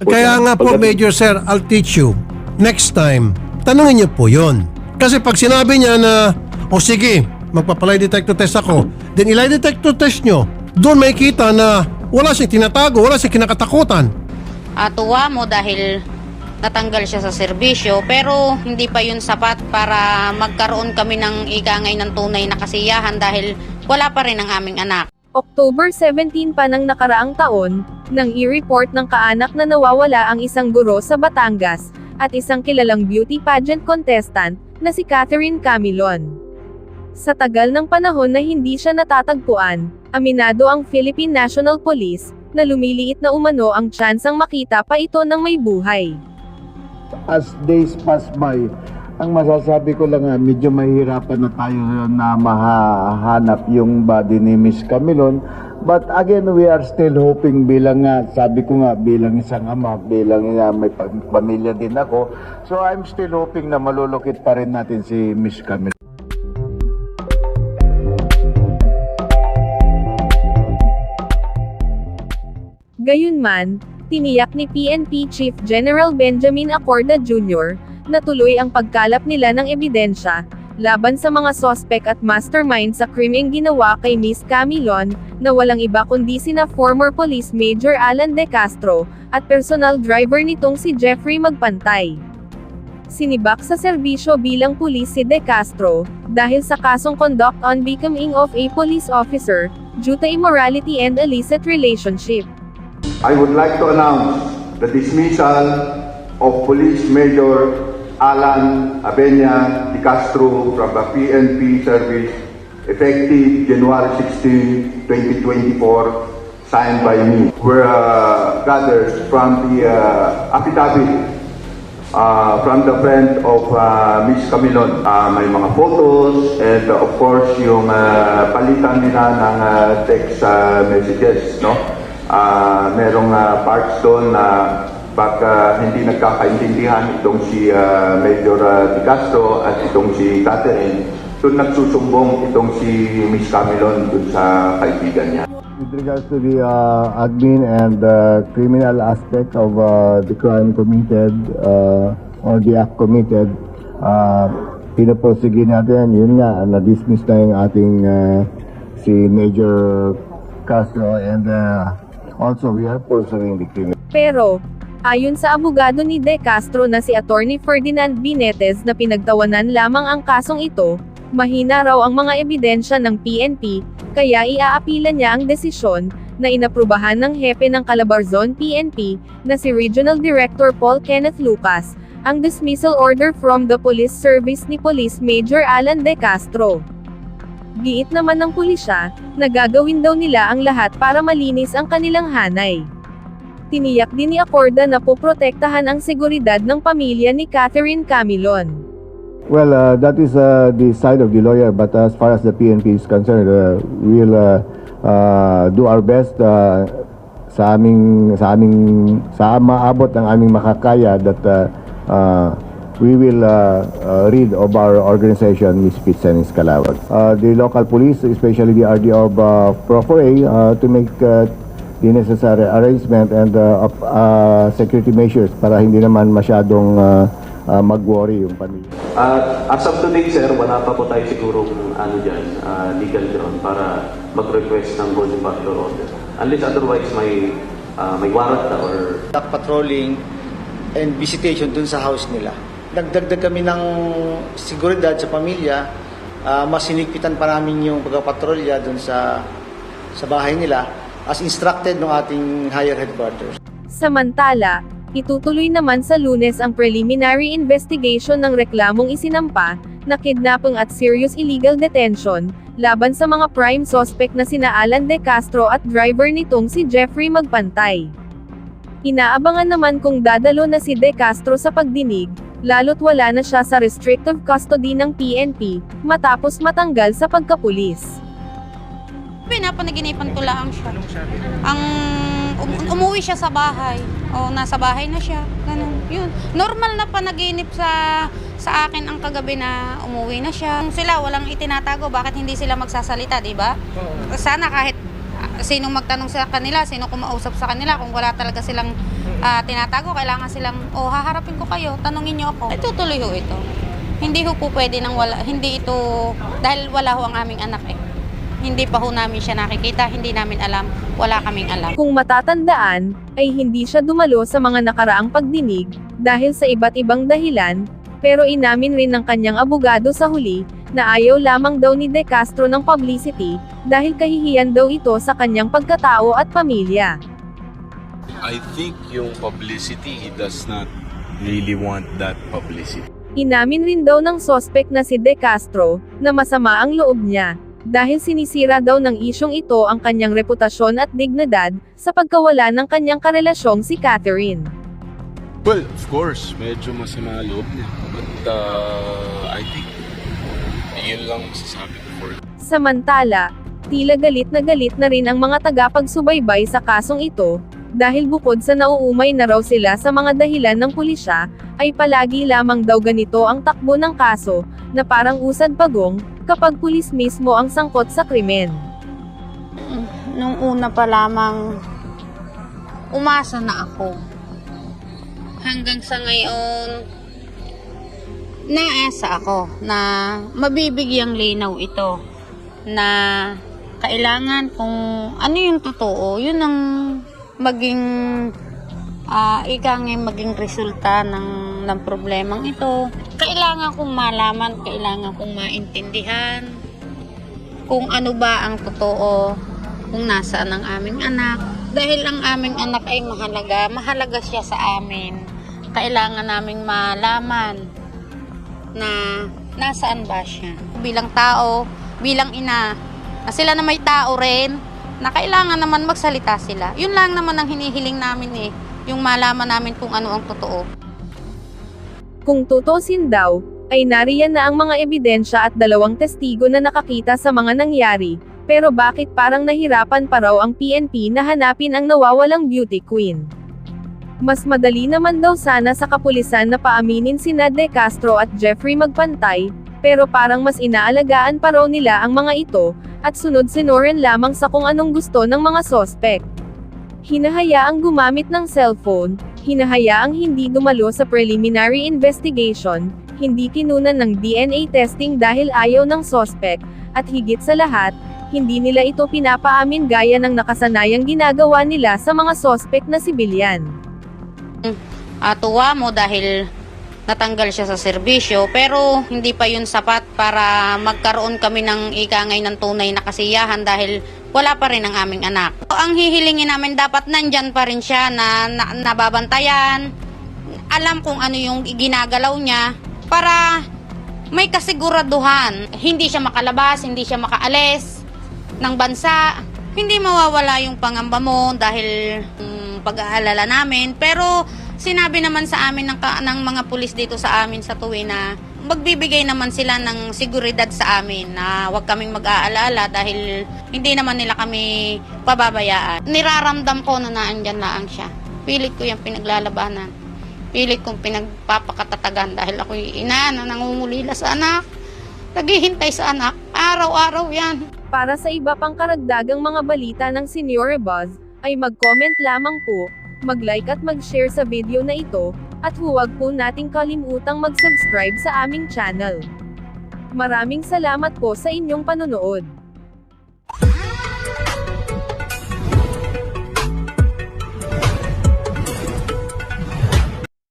Kaya nga po, Pagdating- Major Sir, I'll teach you. Next time, tanungin niyo po yon. Kasi pag sinabi niya na, o sige, magpapalay detector test ako, then ilay detector test nyo, doon may kita na wala siyang tinatago, wala siyang kinakatakutan. atuwa mo dahil natanggal siya sa serbisyo pero hindi pa yun sapat para magkaroon kami ng igangay ng tunay na kasiyahan dahil wala pa rin ang aming anak. October 17 pa ng nakaraang taon, nang i-report ng kaanak na nawawala ang isang guro sa Batangas, at isang kilalang beauty pageant contestant, na si Catherine Camilon. Sa tagal ng panahon na hindi siya natatagpuan, aminado ang Philippine National Police, na lumiliit na umano ang tsansang makita pa ito ng may buhay. as days pass by, ang masasabi ko lang medyo mahirapan na tayo na mahahanap yung body ni Miss Camilon. But again, we are still hoping bilang nga, sabi ko nga, bilang isang ama, bilang nga may pa- pamilya din ako. So I'm still hoping na malulukit pa rin natin si Miss Camilon. Gayunman, tiniyak ni PNP Chief General Benjamin Acorda Jr. na tuloy ang pagkalap nila ng ebidensya laban sa mga sospek at mastermind sa krimeng ginawa kay Miss Camilon, na walang iba kundi sina former Police Major Alan De Castro, at personal driver nitong si Jeffrey Magpantay. Sinibak sa serbisyo bilang pulis si De Castro, dahil sa kasong conduct on becoming of a police officer, due to immorality and illicit relationship. I would like to announce the dismissal of Police Major Alan Abenya de Castro from the PNP service effective January 16, 2024, signed by me. Were uh, gathered from the uh, affidavit uh, from the friend of uh, Miss Camilon. Uh, may mga photos and uh, of course yung uh, palitan nila ng uh, text uh, messages, no? Uh, merong uh, parts doon na pag uh, hindi nagkakaintindihan itong si uh, Major uh, Di Castro at itong si Catherine, doon nagsusumbong itong si Miss Camilon doon sa kaibigan niya. With regards to the uh, admin and uh, criminal aspect of uh, the crime committed uh, or the act committed, uh, pinaprosige natin, yun nga, na-dismiss na yung ating uh, si Major Castro and uh, also we are pursuing the criminal. Pero, ayon sa abogado ni De Castro na si Attorney Ferdinand Binetes na pinagtawanan lamang ang kasong ito, mahina raw ang mga ebidensya ng PNP, kaya iaapila niya ang desisyon, na inaprubahan ng hepe ng Calabarzon PNP, na si Regional Director Paul Kenneth Lucas, ang dismissal order from the police service ni Police Major Alan De Castro. Giit naman ng pulisya, na gagawin daw nila ang lahat para malinis ang kanilang hanay. Tiniyak din ni Acorda na poprotektahan ang seguridad ng pamilya ni Catherine Camilon. Well, uh, that is uh, the side of the lawyer, but as far as the PNP is concerned, uh, we'll uh, uh, do our best uh, sa aming sa aming sa maabot ng aming makakaya that uh, uh, we will uh, uh, read of our organization, Miss Pitsen Calawag. Uh, the local police, especially the RDO of uh, Pro4A, uh, to make uh, the necessary arrangement and uh, of, uh, security measures para hindi naman masyadong uh, uh, mag-worry yung pamilya. At as of today, sir, wala pa po tayo siguro ano dyan, ah, legal ground para mag-request ng bond factor order. Unless otherwise may ah, may warrant na or Duck patrolling and visitation dun sa house nila. Nagdagdag kami ng seguridad sa pamilya, ah, mas sinigpitan pa namin yung pagpapatrolya dun sa sa bahay nila as instructed ng ating higher headquarters. Samantala, itutuloy naman sa lunes ang preliminary investigation ng reklamong isinampa, na kidnapping at serious illegal detention, laban sa mga prime suspect na sina Alan De Castro at driver nitong si Jeffrey Magpantay. Inaabangan naman kung dadalo na si De Castro sa pagdinig, lalo't wala na siya sa restrictive custody ng PNP, matapos matanggal sa pagkapulis. Pinapanaginipan ko lang siya. Ang um- umuwi siya sa bahay. O nasa bahay na siya. Ganun. Yun. Normal na panaginip sa sa akin ang kagabi na umuwi na siya. Kung Sila walang itinatago, bakit hindi sila magsasalita, di ba? Sana kahit ah, sinong magtanong sa kanila, sino kumausap sa kanila, kung wala talaga silang ah, tinatago, kailangan silang, oh, haharapin ko kayo, tanungin niyo ako. Ito tuloy ho ito. Hindi ho po pwede nang wala, hindi ito, dahil wala ho ang aming anak eh. Hindi pa ho namin siya nakikita, hindi namin alam, wala kaming alam. Kung matatandaan, ay hindi siya dumalo sa mga nakaraang pagdinig, dahil sa iba't ibang dahilan, pero inamin rin ng kanyang abogado sa huli, na ayaw lamang daw ni De Castro ng publicity, dahil kahihiyan daw ito sa kanyang pagkatao at pamilya. I think yung publicity, he does not really want that publicity. Inamin rin daw ng sospek na si De Castro, na masama ang loob niya, dahil sinisira daw ng isyong ito ang kanyang reputasyon at dignidad, sa pagkawala ng kanyang karelasyong si Catherine. Well, of course, medyo masama loob niya. But uh, I think, yun lang masasabi ko for Samantala, tila galit na galit na rin ang mga tagapagsubaybay sa kasong ito, dahil bukod sa nauumay na raw sila sa mga dahilan ng pulisya, ay palagi lamang daw ganito ang takbo ng kaso, na parang usad pagong, kapag pulis mismo ang sangkot sa krimen. Nung una pa lamang, umasa na ako. Hanggang sa ngayon, naasa ako na mabibigyang linaw ito na kailangan kung ano yung totoo, yun ang maging ah ika nga maging resulta ng, ng problemang ito. Kailangan kong malaman, kailangan kong maintindihan kung ano ba ang totoo, kung nasaan ang aming anak. Dahil ang aming anak ay mahalaga, mahalaga siya sa amin. Kailangan naming malaman na nasaan ba siya. Bilang tao, bilang ina, na sila na may tao rin, na kailangan naman magsalita sila. Yun lang naman ang hinihiling namin eh, yung malaman namin kung ano ang totoo. Kung tutusin daw, ay nariyan na ang mga ebidensya at dalawang testigo na nakakita sa mga nangyari, pero bakit parang nahirapan pa raw ang PNP na hanapin ang nawawalang beauty queen? Mas madali naman daw sana sa kapulisan na paaminin sina De Castro at Jeffrey magpantay, pero parang mas inaalagaan pa raw nila ang mga ito, at sunod sinoren lamang sa kung anong gusto ng mga sospek. Hinahayaang gumamit ng cellphone, hinahayaang hindi dumalo sa preliminary investigation, hindi kinunan ng DNA testing dahil ayaw ng sospek, at higit sa lahat, hindi nila ito pinapaamin gaya ng nakasanayang ginagawa nila sa mga sospek na sibilyan. Ah, tuwa mo dahil natanggal siya sa serbisyo pero hindi pa yun sapat para magkaroon kami ng ikangay ng tunay na kasiyahan dahil wala pa rin ang aming anak. Ang hihilingin namin dapat nandyan pa rin siya na, na nababantayan, alam kung ano yung ginagalaw niya para may kasiguraduhan. Hindi siya makalabas, hindi siya makaalis ng bansa. Hindi mawawala yung pangamba mo dahil mm, pag-aalala namin. Pero sinabi naman sa amin ng, ng mga pulis dito sa amin sa tuwi na magbibigay naman sila ng seguridad sa amin na huwag kaming mag-aalala dahil hindi naman nila kami pababayaan. Niraramdam ko na naandyan laang siya. Pilit ko yung pinaglalabanan. Pilit kong pinagpapakatatagan dahil ako'y ina na nangungulila sa anak. Naghihintay sa anak. Araw-araw yan. Para sa iba pang karagdagang mga balita ng Senior Buzz, ay mag-comment lamang po, mag-like at mag-share sa video na ito, at huwag po nating kalimutang mag-subscribe sa aming channel. Maraming salamat po sa inyong panonood.